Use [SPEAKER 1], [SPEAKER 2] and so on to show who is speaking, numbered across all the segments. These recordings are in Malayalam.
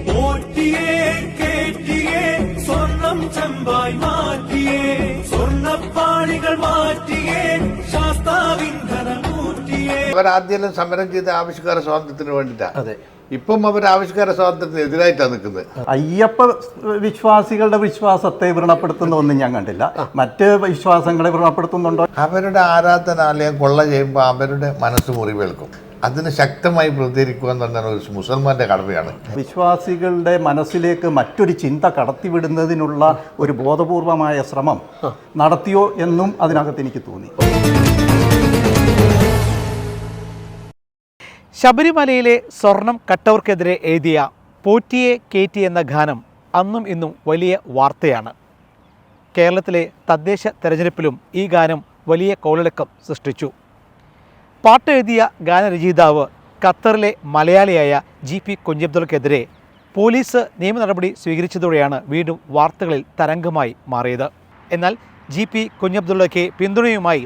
[SPEAKER 1] പോറ്റിയേ കേറ്റിയേ സ്വർണം ചെമ്പായി മാറ്റിയേ സ്വർണപ്പാളികൾ മാറ്റിയേ
[SPEAKER 2] അവരാദ്യം സമരം ചെയ്ത ആവിഷ്കാര സ്വാതന്ത്ര്യത്തിന് വേണ്ടിയിട്ടാണ്
[SPEAKER 3] അതെ.
[SPEAKER 2] ഇപ്പം അവർ ആവിഷ്കാര സ്വാതന്ത്ര്യത്തിന് എതിരായിട്ടാണ് നിൽക്കുന്നത്.
[SPEAKER 3] അയ്യപ്പ വിശ്വാസികളുടെ വിശ്വാസത്തെ വ്രണപ്പെടുത്തുന്ന ഒന്നും ഞാൻ കണ്ടില്ല. മറ്റ് വിശ്വാസങ്ങളെ വ്രണപ്പെടുത്തുന്നുണ്ടോ?
[SPEAKER 2] അവരുടെ ആരാധനാലയം കൊള്ള ചെയ്യുമ്പോൾ അവരുടെ മനസ്സ് മുറിവേൽക്കും. അതിന് ശക്തമായി പ്രതികരിക്കുക എന്ന് പറഞ്ഞാൽ ഒരു മുസൽമാന്റെ കടമയാണ്.
[SPEAKER 3] വിശ്വാസികളുടെ മനസ്സിലേക്ക് മറ്റൊരു ചിന്ത കടത്തിവിടുന്നതിനുള്ള ഒരു ബോധപൂർവമായ ശ്രമം നടത്തിയോ എന്നും അതിനകത്ത് എനിക്ക് തോന്നി.
[SPEAKER 4] ശബരിമലയിലെ സ്വർണം കട്ടവർക്കെതിരെ എഴുതിയ പോറ്റിയെ കേറ്റി എന്ന ഗാനം അന്നും ഇന്നും വലിയ വാർത്തയാണ്. കേരളത്തിലെ തദ്ദേശ തെരഞ്ഞെടുപ്പിലും ഈ ഗാനം വലിയ കോളിളക്കം സൃഷ്ടിച്ചു. പാട്ടെഴുതിയ ഗാനരചയിതാവ് ഖത്തറിലെ മലയാളിയായ ജി പി കുഞ്ഞബ്ദുൾക്കെതിരെ പോലീസ് നിയമ നടപടി സ്വീകരിച്ചതോടെയാണ് വീണ്ടും വാർത്തകളിൽ തരംഗമായി മാറിയത്. എന്നാൽ ജി പി കുഞ്ഞബ്ദുള്ളയ്ക്ക് പിന്തുണയുമായി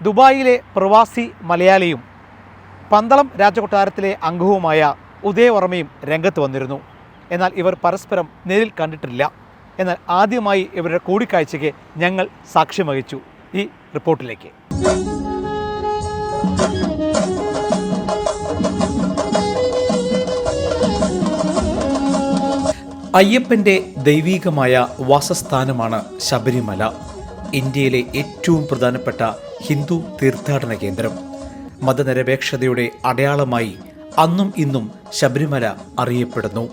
[SPEAKER 4] ദുബായിലെ പ്രവാസി മലയാളിയും പന്തളം രാജകൊട്ടാരത്തിലെ അംഗവുമായ ഉദയവർമ്മയും രംഗത്ത് വന്നിരുന്നു. എന്നാൽ ഇവർ പരസ്പരം നേരിൽ കണ്ടിട്ടില്ല. എന്നാൽ ആദ്യമായി ഇവരുടെ കൂടിക്കാഴ്ചയ്ക്ക് ഞങ്ങൾ സാക്ഷ്യം വഹിച്ചു. ഈ റിപ്പോർട്ടിലേക്ക്. അയ്യപ്പന്റെ ദൈവീകമായ വാസസ്ഥാനമാണ് ശബരിമല ഇന്ത്യയിലെ ഏറ്റവും പ്രധാനപ്പെട്ട ഹിന്ദു തീർത്ഥാടന കേന്ദ്രം. മതനിരപേക്ഷതയുടെ അടയാളമായി അന്നും ഇന്നും ശബരിമല അറിയപ്പെടുന്നു.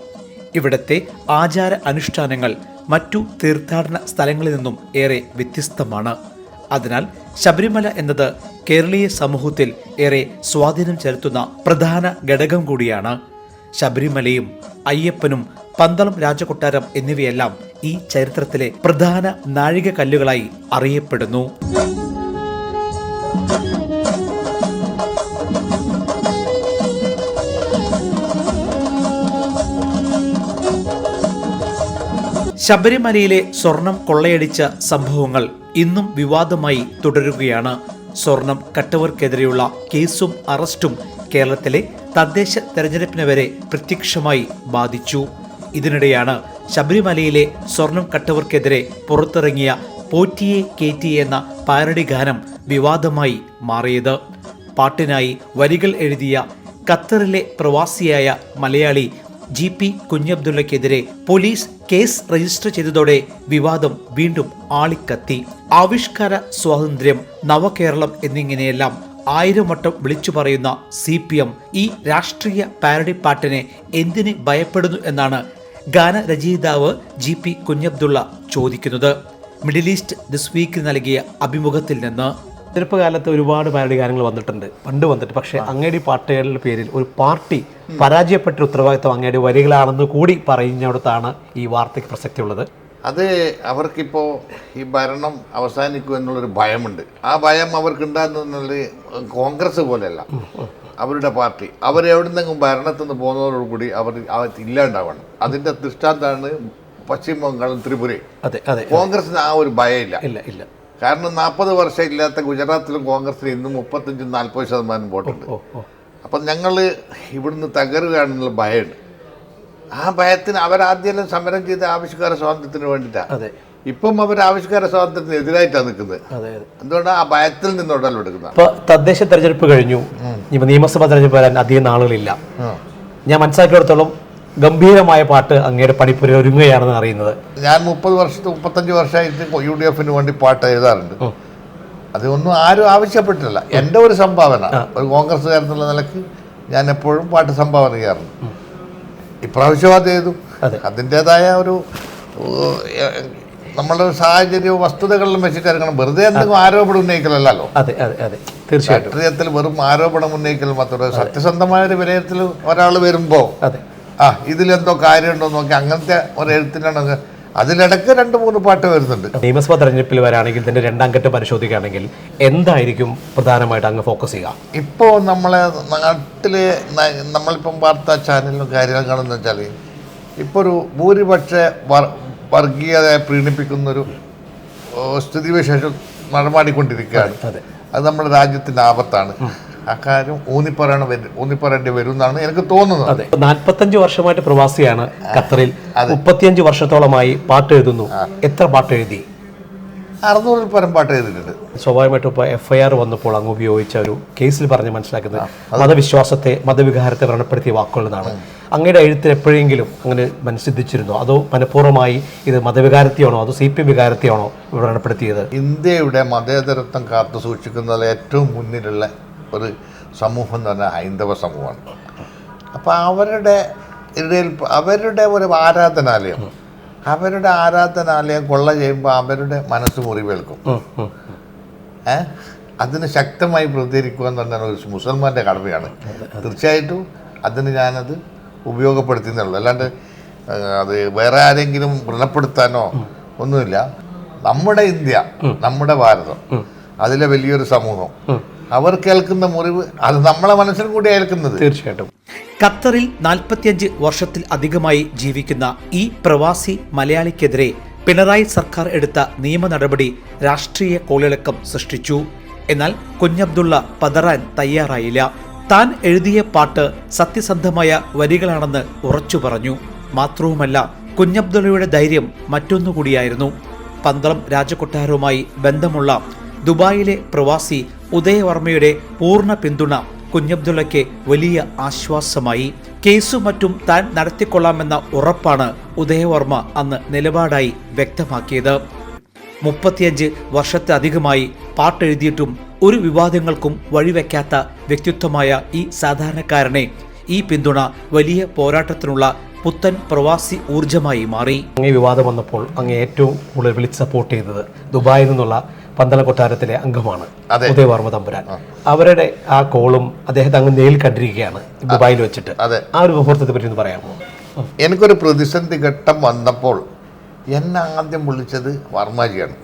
[SPEAKER 4] ഇവിടത്തെ ആചാര അനുഷ്ഠാനങ്ങൾ മറ്റു തീർത്ഥാടന സ്ഥലങ്ങളിൽ നിന്നും ഏറെ വ്യത്യസ്തമാണ്. അതിനാൽ ശബരിമല എന്നത് കേരളീയ സമൂഹത്തിൽ ഏറെ സ്വാധീനം ചെലുത്തുന്ന പ്രധാന ഘടകം കൂടിയാണ്. ശബരിമലയും അയ്യപ്പനും പന്തളം രാജകൊട്ടാരം എന്നിവയെല്ലാം ഈ ചരിത്രത്തിലെ പ്രധാന നാഴികക്കല്ലുകളായി അറിയപ്പെടുന്നു. ശബരിമലയിലെ സ്വർണം കൊള്ളയടിച്ച സംഭവങ്ങൾ ഇന്നും വിവാദമായി തുടരുകയാണ്. സ്വർണം കട്ടവർക്കെതിരെയുള്ള കേസും അറസ്റ്റും കേരളത്തിലെ തദ്ദേശ തെരഞ്ഞെടുപ്പിനെ വരെ പ്രത്യക്ഷമായി ബാധിച്ചു. ഇതിനിടെയാണ് ശബരിമലയിലെ സ്വർണം കട്ടവർക്കെതിരെ പുറത്തിറങ്ങിയ പോറ്റിയെ കേറ്റി എന്ന പാരഡി ഗാനം വിവാദമായി മാറിയത്. പാട്ടിനായി വരികൾ എഴുതിയ ഖത്തറിലെ പ്രവാസിയായ മലയാളി ജി പി കുഞ്ഞബ്ദുള്ളക്കെതിരെ പോലീസ് കേസ് രജിസ്റ്റർ ചെയ്തതോടെ വിവാദം വീണ്ടും ആളിക്കത്തി. ആവിഷ്കാര സ്വാതന്ത്ര്യം നവകേരളം എന്നിങ്ങനെയെല്ലാം ആയിരം വട്ടം വിളിച്ചു പറയുന്ന സി പി എം ഈ രാഷ്ട്രീയ പാരഡി പാട്ടിനെ എന്തിന് ഭയപ്പെടുന്നു എന്നാണ് ഗാനരചയിതാവ് ജി പി കുഞ്ഞബ്ദുള്ള ചോദിക്കുന്നത്. മിഡിൽ ഈസ്റ്റ് ദിസ് വീക്കിൽ നൽകിയ അഭിമുഖത്തിൽ നിന്ന്.
[SPEAKER 5] ചെറുപ്പകാലത്ത് ഒരുപാട് പാരഡി ഗാനങ്ങൾ വന്നിട്ടുണ്ട്. പണ്ട് വന്നിട്ട്. പക്ഷേ അങ്ങേടി പാട്ടുകളുടെ പേരിൽ ഒരു പാർട്ടി പരാജയപ്പെട്ട ഉത്തരവാദിത്വം അങ്ങേടി വരികളാണെന്ന് കൂടി പറയുന്നിടത്താണ് ഈ വാർത്തയ്ക്ക് പ്രസക്തിയുള്ളത്.
[SPEAKER 2] അത് അവർക്കിപ്പോൾ ഈ ഭരണം അവസാനിക്കും എന്നുള്ളൊരു ഭയമുണ്ട്. ആ ഭയം അവർക്കുണ്ടാകുന്നത് കോൺഗ്രസ് പോലെയല്ല. അവരുടെ പാർട്ടി. അവരെവിടുന്നെങ്കിലും ഭരണത്തിൽ നിന്ന് പോകുന്നതോടുകൂടി അവർ അവർ ഇല്ലാണ്ടാവണം. അതിന്റെ ദൃഷ്ടാന്താണ് പശ്ചിമ ബംഗാളും ത്രിപുരയും.
[SPEAKER 5] അതെ അതെ.
[SPEAKER 2] കോൺഗ്രസിന് ആ ഒരു ഭയമില്ല.
[SPEAKER 5] ഇല്ല ഇല്ല.
[SPEAKER 2] കാരണം നാൽപ്പത് വർഷം ഇല്ലാത്ത ഗുജറാത്തിലും കോൺഗ്രസിന് ഇന്നും മുപ്പത്തഞ്ചും നാൽപ്പത് ശതമാനം വോട്ടുണ്ട്. അപ്പം ഞങ്ങൾ ഇവിടുന്ന് തകരുകയാണെന്നുള്ള ഭയമുണ്ട്. ആ ഭയത്തിന് അവരാദ്യം സമരം ചെയ്ത ആവിഷ്കാര സ്വാതന്ത്ര്യത്തിന് വേണ്ടിയിട്ടാണ്
[SPEAKER 5] അതെ.
[SPEAKER 2] ഇപ്പം അവർ ആവിഷ്കാര സ്വാതന്ത്ര്യത്തിന് എതിരായിട്ടാണ് നിൽക്കുന്നത് എന്തുകൊണ്ടാണ് ആ ഭയത്തിൽ നിന്ന് ഉടലെടുക്കുന്നത്
[SPEAKER 5] ഇപ്പൊ തദ്ദേശ തെരഞ്ഞെടുപ്പ് കഴിഞ്ഞു. ഇപ്പൊ നിയമസഭാ തെരഞ്ഞെടുപ്പ് വരാൻ അധികം നാളുകളില്ല. ഞാൻ മനസ്സിലാക്കിയിടത്തോളം ഗംഭീരമായ പാട്ട് അങ്ങയുടെ പണിപ്പുര ഒരുങ്ങുകയാണെന്ന് അറിയുന്നത്.
[SPEAKER 2] ഞാൻ മുപ്പത് വർഷത്തെ മുപ്പത്തഞ്ച് വർഷമായിട്ട് യു ഡി എഫിന് വേണ്ടി പാട്ട് എഴുതാറുണ്ട്. അതൊന്നും ആരും ആവശ്യപ്പെട്ടില്ല എന്റെ ഒരു സംഭാവന. ഒരു കോൺഗ്രസ്സുകാരെന്നുള്ള നിലയ്ക്ക് ഞാൻ എപ്പോഴും പാട്ട് സംഭാവന ചെയ്യാറുണ്ട്. ഇപ്രാവശ്യം അത് ചെയ്തു.
[SPEAKER 5] അതെ.
[SPEAKER 2] അതിന്റെതായ ഒരു നമ്മളുടെ സാഹചര്യവും വസ്തുതകളിലും ഇറങ്ങണം വെറുതെ എന്തെങ്കിലും ആരോപണം ഉന്നയിക്കലല്ലോ
[SPEAKER 5] അതെ അതെ അതെ. തീർച്ചയായിട്ടും.
[SPEAKER 2] രാഷ്ട്രീയത്തിൽ വെറും ആരോപണം ഉന്നയിക്കൽ മാത്രമല്ല സത്യസന്ധമായ ഒരു വിലയിരുത്തൽ ഒരാൾ വരുമ്പോൾ
[SPEAKER 5] അതെ.
[SPEAKER 2] ആ ഇതിലെന്തോ കാര്യമുണ്ടോ നോക്കി അങ്ങനത്തെ ഒരു എഴുത്തിനാണ് അതിലിടക്ക് രണ്ട് മൂന്ന് പാട്ട് വരുന്നുണ്ട്.
[SPEAKER 5] നിയമസഭാ തെരഞ്ഞെടുപ്പിൽ വരാണെങ്കിൽ ഇതിന്റെ രണ്ടാം ഘട്ടം പരിശോധിക്കുകയാണെങ്കിൽ എന്തായിരിക്കും പ്രധാനമായിട്ട് അങ്ങ് ഫോക്കസ് ചെയ്യുക?
[SPEAKER 2] ഇപ്പോൾ നമ്മളെ നാട്ടിൽ നമ്മളിപ്പം വാർത്താ ചാനലിലും കാര്യങ്ങളും കാണുന്ന വെച്ചാൽ ഇപ്പോൾ ഒരു ഭൂരിപക്ഷ വർ- വർഗീയതയെ പ്രീണിപ്പിക്കുന്നൊരു സ്ഥിതിവിശേഷം നടമാടിക്കൊണ്ടിരിക്കുകയാണ്.
[SPEAKER 5] അത്.
[SPEAKER 2] നമ്മുടെ രാജ്യത്തിന്റെ ആപത്താണ്. ആ കാര്യം ഊന്നിപ്പറയണ വരും ഊന്നിപ്പറയേണ്ടി വരും എന്നാണ് എനിക്ക് തോന്നുന്നത്.
[SPEAKER 5] അതെ. നാൽപ്പത്തഞ്ച് വർഷമായിട്ട് പ്രവാസിയാണ് ഖത്തറിൽ. മുപ്പത്തിയഞ്ച് വർഷത്തോളമായി പാട്ട് എഴുതുന്നു. എത്ര പാട്ട് എഴുതി?
[SPEAKER 2] അറുന്നൂറിൽ പരം പാട്ട് എഴുതിയിട്ടുണ്ട്.
[SPEAKER 5] സ്വാഭാവികമായിട്ടും ഇപ്പോൾ എഫ് ഐ ആർ വന്നപ്പോൾ അങ്ങ് ഉപയോഗിച്ച ഒരു കേസിൽ പറഞ്ഞ് മനസ്സിലാക്കുന്നത് മതവിശ്വാസത്തെ മതവികാരത്തെ വ്രണപ്പെടുത്തിയ വാക്കുകളെന്നാണ് അങ്ങയുടെ എഴുത്തിൽ എപ്പോഴെങ്കിലും അങ്ങനെ മനസ്സിദ്ധിച്ചിരുന്നോ? അതോ മനഃപൂർവമായി ഇത് മതവികാരത്തെയാണോ അതോ സി പി എം വികാരത്തെയാണോ വ്രണപ്പെടുത്തിയത്?
[SPEAKER 2] ഇന്ത്യയുടെ മതേതരത്വം കാത്തു സൂക്ഷിക്കുന്നതിൽ ഏറ്റവും മുന്നിലുള്ള ഒരു സമൂഹം എന്ന് പറഞ്ഞാൽ ഹൈന്ദവ സമൂഹമാണ്. അപ്പോൾ അവരുടെ ഇടയിൽ അവരുടെ ഒരു ആരാധനാലയം അവരുടെ ആരാധനാലയം കൊള്ള ചെയ്യുമ്പോൾ അവരുടെ മനസ്സ് മുറിവേൽക്കും. ഏ? അതിന് ശക്തമായി പ്രതികരിക്കുക എന്ന് പറഞ്ഞാൽ ഒരു മുസൽമാന്റെ കടമയാണ്. തീർച്ചയായിട്ടും അതിന് ഞാനത് ഉപയോഗപ്പെടുത്തി എന്നുള്ളൂ. അല്ലാണ്ട് അത് വേറെ ആരെങ്കിലും വ്രണപ്പെടുത്താനോ ഒന്നുമില്ല. നമ്മുടെ ഇന്ത്യ നമ്മുടെ ഭാരതം അതിലെ വലിയൊരു സമൂഹം അവർ കേൾക്കുന്ന മുറിവ് അത് നമ്മളെ മനസ്സിൽ കൂടി ഏൽക്കുന്നത്.
[SPEAKER 5] തീർച്ചയായിട്ടും.
[SPEAKER 4] ഖത്തറിൽ നാൽപ്പത്തിയഞ്ച് വർഷത്തിൽ അധികമായി ജീവിക്കുന്ന ഈ പ്രവാസി മലയാളിക്കെതിരെ പിണറായി സർക്കാർ എടുത്ത നിയമ നടപടി രാഷ്ട്രീയ കോളിളക്കം സൃഷ്ടിച്ചു. എന്നാൽ കുഞ്ഞബ്ദുള്ള പതറാൻ തയ്യാറായില്ല. താൻ എഴുതിയ പാട്ട് സത്യസന്ധമായ വരികളാണെന്ന് ഉറച്ചു പറഞ്ഞു. മാത്രവുമല്ല കുഞ്ഞബ്ദുള്ളയുടെ ധൈര്യം മറ്റൊന്നുകൂടിയായിരുന്നു. പന്തളം രാജകൊട്ടാരവുമായി ബന്ധമുള്ള ദുബായിലെ പ്രവാസി ഉദയവർമ്മയുടെ പൂർണ പിന്തുണ കുഞ്ഞബ്ദുള്ളയ്ക്ക് വലിയ ആശ്വാസമായി. കേസും മറ്റും താൻ നടത്തിക്കൊള്ളാമെന്ന ഉറപ്പാണ് ഉദയവർമ്മ അന്ന് നിലപാടായി വ്യക്തമാക്കിയത്. മുപ്പത്തിയഞ്ച് വർഷത്തെ അധികമായി പാട്ടെഴുതിയിട്ടും ഒരു വിവാദങ്ങൾക്കും വഴിവെക്കാത്ത വ്യക്തിത്വമായ ഈ സാധാരണക്കാരനെ ഈ പിന്തുണ വലിയ പോരാട്ടത്തിനുള്ള പുത്തൻ പ്രവാസി ഊർജമായി മാറി.
[SPEAKER 5] അങ്ങേ വിവാദം വന്നപ്പോൾ അങ്ങേ ഏറ്റവും കൂടുതൽ വിളിച്ച് സപ്പോർട്ട് ചെയ്തത് ദുബായിൽ നിന്നുള്ള പന്തള കൊട്ടാരത്തിലെ അംഗമാണ്. ഉദയവർമ്മ തമ്പുരാൻ. അവരുടെ ആ കോളും അദ്ദേഹത്തെ അങ്ങ് നേരിൽ കണ്ടിരിക്കുകയാണ് ദുബായിൽ വെച്ചിട്ട്. ആ ഒരു മുഹൂർത്തത്തെ പറ്റി ഒന്ന് പറയാമോ?
[SPEAKER 2] എനിക്കൊരു പ്രതിസന്ധി ഘട്ടം വന്നപ്പോൾ എന്നെ ആദ്യം വിളിച്ചത് വർമാജിയാണ്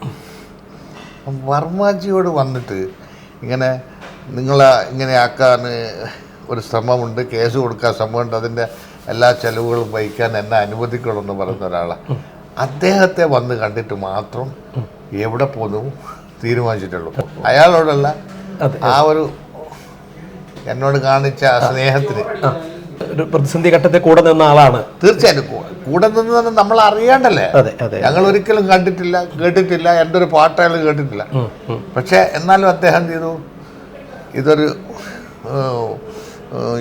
[SPEAKER 2] വർമാജിയോട് വന്നിട്ട് ഇങ്ങനെ നിങ്ങളെ ഇങ്ങനെ ആക്കാൻ ഒരു ശ്രമമുണ്ട് കേസ് കൊടുക്കാൻ ശ്രമമുണ്ട് അതിന്റെ എല്ലാ ചെലവുകളും വഹിക്കാൻ എന്നെ അനുവദിക്കണമെന്ന് പറയുന്ന ഒരാളാണ് അദ്ദേഹത്തെ വന്ന് കണ്ടിട്ട് മാത്രം എവിടെ പോകുന്നു തീരുമാനിച്ചിട്ടുള്ളൂ. അയാളോടുള്ള ആ ഒരു എന്നോട് കാണിച്ച ആ സ്നേഹത്തിന്.
[SPEAKER 5] ഒരു പ്രതിസന്ധി ഘട്ടത്തെ കൂടെ നിന്ന ആളാണ്.
[SPEAKER 2] തീർച്ചയായിട്ടും കൂടെ നിന്ന് നമ്മൾ അറിയാണ്ടല്ലേ? ഞങ്ങൾ ഒരിക്കലും കണ്ടിട്ടില്ല കേട്ടിട്ടില്ല എന്റെ ഒരു പാട്ട് കേട്ടിട്ടില്ല പക്ഷെ എന്നാലും അദ്ദേഹം ചെയ്തു. ഇതൊരു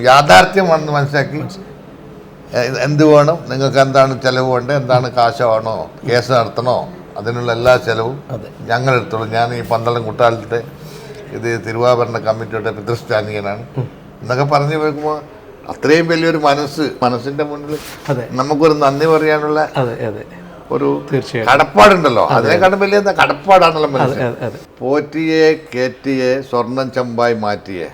[SPEAKER 2] യാഥാർത്ഥ്യമാണെന്ന് മനസ്സിലാക്കി. എന്ത് വേണം? നിങ്ങൾക്ക് എന്താണ് ചെലവ് വേണ്ടത്? എന്താണ് കാശ് വേണോ? കേസ് നടത്തണോ? അതിനുള്ള എല്ലാ ചെലവും ഞങ്ങൾ എടുത്തോളൂ ഞാൻ ഈ പന്തളം കുട്ടാലത്തെ ഇത് തിരുവാഭരണ കമ്മിറ്റിയുടെ പിതൃസ്ഥാനികനാണ് എന്നൊക്കെ പറഞ്ഞു വെക്കുമ്പോൾ അത്രയും വലിയൊരു മനസ്സ് മനസ്സിന്റെ മുന്നിൽ
[SPEAKER 5] അതെ.
[SPEAKER 2] നമുക്കൊരു നന്ദി പറയാനുള്ള
[SPEAKER 5] അതെ അതെ.
[SPEAKER 2] ഒരു. കടപ്പാടുണ്ടല്ലോ. അതിനെക്കാളും വലിയ കടപ്പാടാണല്ലോ മനസ്സിൽ പോറ്റിയെ കേറ്റിയെ സ്വർണം ചമ്പായി മാറ്റിയെ.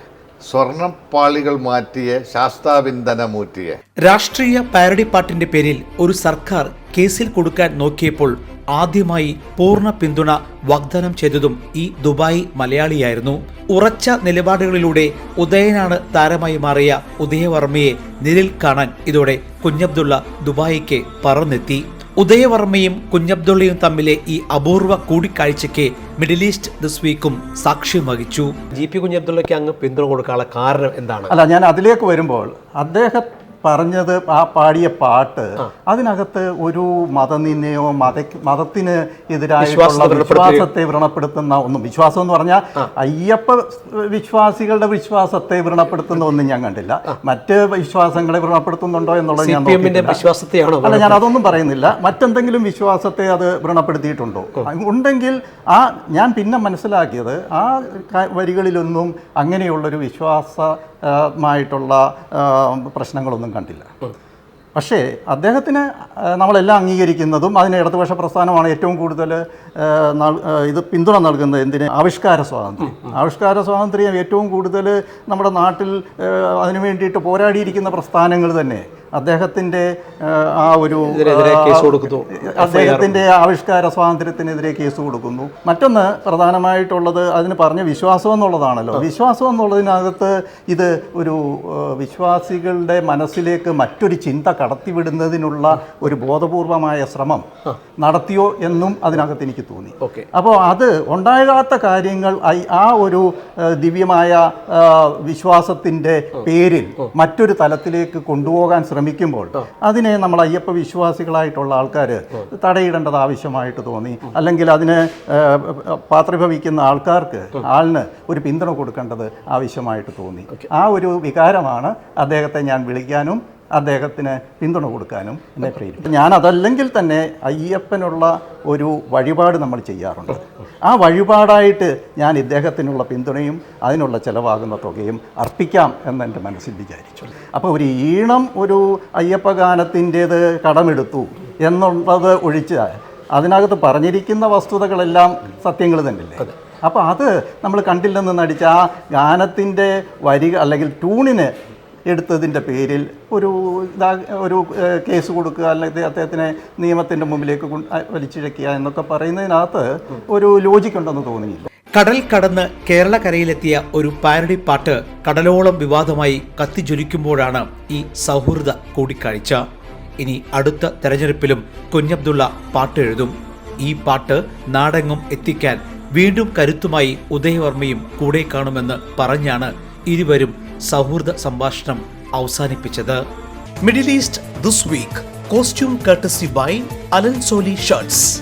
[SPEAKER 2] സ്വർണപ്പാളികൾ മാറ്റിയെ ശാസ്താവിന്ദന മൂറ്റിയെ.
[SPEAKER 4] രാഷ്ട്രീയ പാരഡി പാട്ടിന്റെ പേരിൽ ഒരു സർക്കാർ കേസിൽ കൊടുക്കാൻ നോക്കിയപ്പോൾ ആദ്യമായി പൂർണ പിന്തുണ വാഗ്ദാനം ചെയ്തതും ഈ ദുബായ് മലയാളിയായിരുന്നു. ഉറച്ച നിലപാടുകളിലൂടെ ഉദയനാണ് താരമായി മാറിയ ഉദയവർമ്മയെ നിഴൽ കാണാൻ ഇതോടെ കുഞ്ഞബ്ദുള്ള ദുബായിക്ക് പറന്നെത്തി. ഉദയവർമ്മയും കുഞ്ഞബ്ദുള്ളയും തമ്മിലെ ഈ അപൂർവ കൂടിക്കാഴ്ചയ്ക്ക് മിഡിൽ ഈസ്റ്റ് ദിസ് വീക്കും സാക്ഷ്യം വഹിച്ചു.
[SPEAKER 5] ജി പി കുഞ്ഞബ്ദുള്ളയ്ക്ക് അങ്ങ് പിന്തുണ കൊടുക്കാനുള്ള കാരണം എന്താണ്?
[SPEAKER 3] അല്ല ഞാൻ അതിലേക്ക് വരുമ്പോൾ അദ്ദേഹം പറഞ്ഞത് ആ പാടിയ പാട്ട് അതിനകത്ത് ഒരു മതനിന്ദയോ മത മതത്തിന് എതിരായിട്ടുള്ള
[SPEAKER 5] വിശ്വാസത്തെ
[SPEAKER 3] വ്രണപ്പെടുത്തുന്ന ഒന്നും. വിശ്വാസം എന്ന് പറഞ്ഞാൽ അയ്യപ്പ വിശ്വാസികളുടെ വിശ്വാസത്തെ വ്രണപ്പെടുത്തുന്ന ഒന്നും ഞാൻ കണ്ടില്ല. മറ്റ് വിശ്വാസങ്ങളെ വ്രണപ്പെടുത്തുന്നുണ്ടോ എന്നുള്ളത് ഞാൻ അല്ല ഞാൻ അതൊന്നും പറയുന്നില്ല. മറ്റെന്തെങ്കിലും വിശ്വാസത്തെ അത് വ്രണപ്പെടുത്തിയിട്ടുണ്ടോ? ഉണ്ടെങ്കിൽ ആ ഞാൻ പിന്നെ മനസ്സിലാക്കിയത് ആ വരികളിലൊന്നും അങ്ങനെയുള്ളൊരു വിശ്വാസമായിട്ടുള്ള പ്രശ്നങ്ങളൊന്നും കണ്ടില്ല. പക്ഷേ അദ്ദേഹത്തിന് നമ്മളെല്ലാം അംഗീകരിക്കുന്നതും അതിന് ഇടതുപക്ഷ പ്രസ്ഥാനമാണ് ഏറ്റവും കൂടുതൽ ഇത് പിന്തുണ നൽകുന്നത് എന്തിന്? ആവിഷ്കാര സ്വാതന്ത്ര്യം. ആവിഷ്കാര സ്വാതന്ത്ര്യം ഏറ്റവും കൂടുതൽ നമ്മുടെ നാട്ടിൽ അതിനു വേണ്ടിയിട്ട് പോരാടിയിരിക്കുന്ന പ്രസ്ഥാനങ്ങൾ തന്നെ. അദ്ദേഹത്തിന്റെ ആ, ഒരു
[SPEAKER 5] ഇതിനെതിരെ കേസ് കൊടുക്കുന്നു.
[SPEAKER 3] അദ്ദേഹത്തിന്റെ ആവിഷ്കാര സ്വാതന്ത്ര്യത്തിനെതിരെ കേസ് കൊടുക്കുന്നു. മറ്റൊന്ന് പ്രധാനമായിട്ടുള്ളത് അതിന് പറഞ്ഞ വിശ്വാസം എന്നുള്ളതാണല്ലോ. വിശ്വാസം എന്നുള്ളതിനകത്ത് ഇത് ഒരു വിശ്വാസികളുടെ മനസ്സിലേക്ക് മറ്റൊരു ചിന്ത കടത്തിവിടുന്നതിനുള്ള ഒരു ബോധപൂർവമായ ശ്രമം നടത്തിയോ എന്നും അതിനകത്ത് എനിക്ക് തോന്നി.
[SPEAKER 5] ഓക്കെ.
[SPEAKER 3] അപ്പോൾ അത് ഉണ്ടാകാത്ത കാര്യങ്ങൾ ആ ഒരു ദിവ്യമായ വിശ്വാസത്തിന്റെ വിശ്വാസത്തിന്റെ പേരിൽ മറ്റൊരു തലത്തിലേക്ക് കൊണ്ടുപോകാൻ ശ്രമിക്കുമ്പോൾ അതിനെ നമ്മൾ അയ്യപ്പ വിശ്വാസികളായിട്ടുള്ള ആൾക്കാർ തടയിടേണ്ടത് ആവശ്യമായിട്ട് തോന്നി. അല്ലെങ്കിൽ അതിനെ പാത്രഭവിക്കുന്ന ആൾക്കാർക്ക് ആളിന് ഒരു പിന്തുണ കൊടുക്കേണ്ടത് ആവശ്യമായിട്ട് തോന്നി. ആ ഒരു വികാരമാണ് അദ്ദേഹത്തെ ഞാൻ വിളിക്കാനും അദ്ദേഹത്തിന് പിന്തുണ കൊടുക്കാനും എന്നെ പ്രേരിപ്പിക്കും. ഞാൻ അതല്ലെങ്കിൽ തന്നെ അയ്യപ്പനുള്ള ഒരു വഴിപാട് നമ്മൾ ചെയ്യാറുണ്ട്. ആ വഴിപാടായിട്ട് ഞാൻ ഇദ്ദേഹത്തിനുള്ള പിന്തുണയും അതിനുള്ള ചിലവാകുന്ന തുകയും അർപ്പിക്കാം എന്നെന്റെ മനസ്സിൽ വിചാരിച്ചു. അപ്പോൾ ഒരു ഈണം ഒരു അയ്യപ്പ ഗാനത്തിന്റേത് കടമെടുത്തു എന്നുള്ളത് ഒഴിച്ച് അതിനകത്ത് പറഞ്ഞിരിക്കുന്ന വസ്തുതകളെല്ലാം സത്യങ്ങൾ തന്നെയല്ലേ? അപ്പോൾ അത് നമ്മൾ കണ്ടില്ലെന്ന് നടിച്ച ആ ഗാനത്തിന്റെ വരിക അല്ലെങ്കിൽ ട്യൂണിന് എടുത്തതിന്റെ പേരിൽ ഒരു ഇതാ ഒരു കേസ് കൊടുക്കുക അല്ലെങ്കിൽ അദ്ദേഹത്തിനെ നിയമത്തിന്റെ മുമ്പിലേക്ക് വലിച്ചിഴക്കുക എന്നൊക്കെ പറയുന്നതിനകത്ത് ഒരു ലോജിക് ഉണ്ടെന്ന് തോന്നിയില്ല.
[SPEAKER 4] കടൽ കടന്ന് കേരള കേരളക്കരയിലെത്തിയ ഒരു പാരഡി പാട്ട് കടലോളം വിവാദമായി കത്തിജ്വലിക്കുമ്പോഴാണ് ഈ സൗഹൃദ കൂടിക്കാഴ്ച. ഇനി അടുത്ത തെരഞ്ഞെടുപ്പിലും കുഞ്ഞബ്ദുള്ള പാട്ട് എഴുതും. ഈ പാട്ട് നാടെങ്ങും എത്തിക്കാൻ വീണ്ടും കരുത്തുമായി ഉദയവർമ്മയും കൂടെ കാണുമെന്ന് പറഞ്ഞാണ് ഇരുവരും സൗഹൃദ സംഭാഷണം അവസാനിപ്പിച്ചത്. Middle East this week costume courtesy by Allen Solly shirts